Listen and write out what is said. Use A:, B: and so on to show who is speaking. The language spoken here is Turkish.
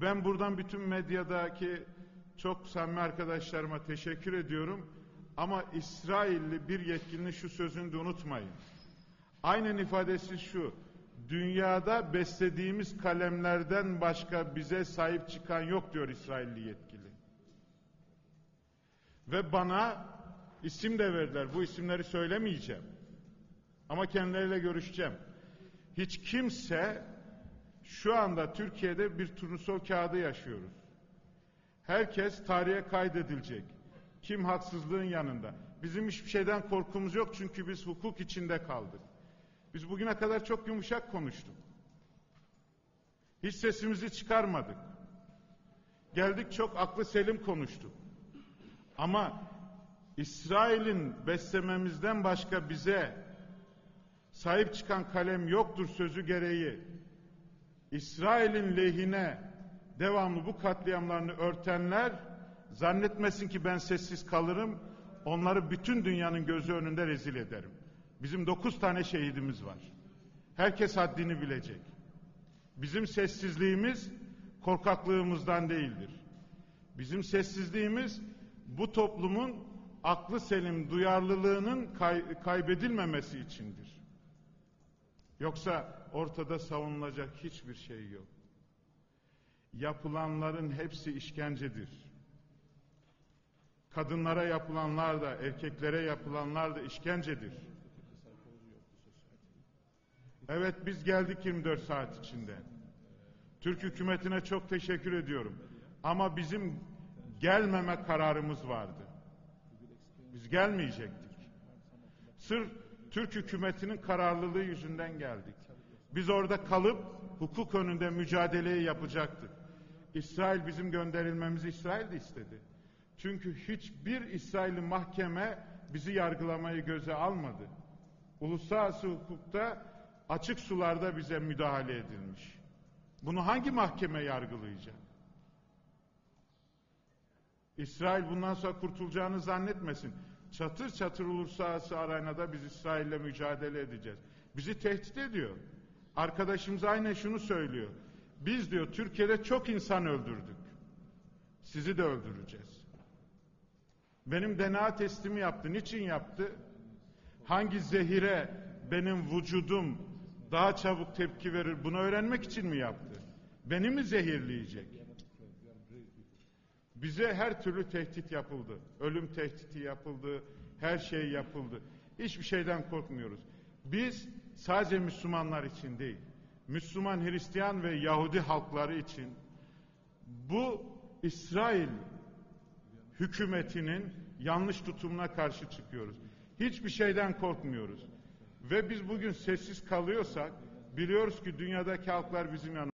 A: Ben buradan bütün medyadaki çok samimi arkadaşlarıma teşekkür ediyorum. Ama İsrailli bir yetkilinin şu sözünü de unutmayın. Aynen ifadesi şu. Dünyada beslediğimiz kalemlerden başka bize sahip çıkan yok diyor İsrailli yetkili. Ve bana isim de verdiler. Bu isimleri söylemeyeceğim. Ama kendileriyle görüşeceğim. Hiç kimse şu anda Türkiye'de bir turnusol kağıdı yaşıyoruz. Herkes tarihe kaydedilecek. Kim haksızlığın yanında. Bizim hiçbir şeyden korkumuz yok çünkü biz hukuk içinde kaldık. Biz bugüne kadar çok yumuşak konuştuk. Hiç sesimizi çıkarmadık. Geldik çok aklı selim konuştuk. Ama İsrail'in beslememizden başka bize sahip çıkan kalem yoktur sözü gereği İsrail'in lehine devamlı bu katliamlarını örtenler zannetmesin ki ben sessiz kalırım onları bütün dünyanın gözü önünde rezil ederim. Bizim dokuz tane şehidimiz var. Herkes haddini bilecek. Bizim sessizliğimiz korkaklığımızdan değildir. Bizim sessizliğimiz bu toplumun aklı selim duyarlılığının kay kaybedilmemesi içindir. Yoksa ortada savunulacak hiçbir şey yok. Yapılanların hepsi işkencedir. Kadınlara yapılanlar da, erkeklere yapılanlar da işkencedir. Evet biz geldik 24 saat içinde. Türk hükümetine çok teşekkür ediyorum. Ama bizim gelmeme kararımız vardı. Biz gelmeyecektik. Sırf Türk hükümetinin kararlılığı yüzünden geldik. Biz orada kalıp hukuk önünde mücadeleyi yapacaktık. İsrail bizim gönderilmemizi İsrail de istedi. Çünkü hiçbir İsrailli mahkeme bizi yargılamayı göze almadı. Uluslararası hukukta açık sularda bize müdahale edilmiş. Bunu hangi mahkeme yargılayacak? İsrail bundan sonra kurtulacağını zannetmesin. Çatır çatır uluslararası arenada biz İsrail'le mücadele edeceğiz. Bizi tehdit ediyor. Arkadaşımız aynen şunu söylüyor. Biz diyor Türkiye'de çok insan öldürdük. Sizi de öldüreceğiz. Benim DNA testimi yaptı. Niçin yaptı? Hangi zehire benim vücudum daha çabuk tepki verir bunu öğrenmek için mi yaptı? Beni mi zehirleyecek? Bize her türlü tehdit yapıldı. Ölüm tehdidi yapıldı. Her şey yapıldı. Hiçbir şeyden korkmuyoruz. Biz sadece Müslümanlar için değil, Müslüman, Hristiyan ve Yahudi halkları için bu İsrail hükümetinin yanlış tutumuna karşı çıkıyoruz. Hiçbir şeyden korkmuyoruz. Ve biz bugün sessiz kalıyorsak biliyoruz ki dünyadaki halklar bizim yanımızda.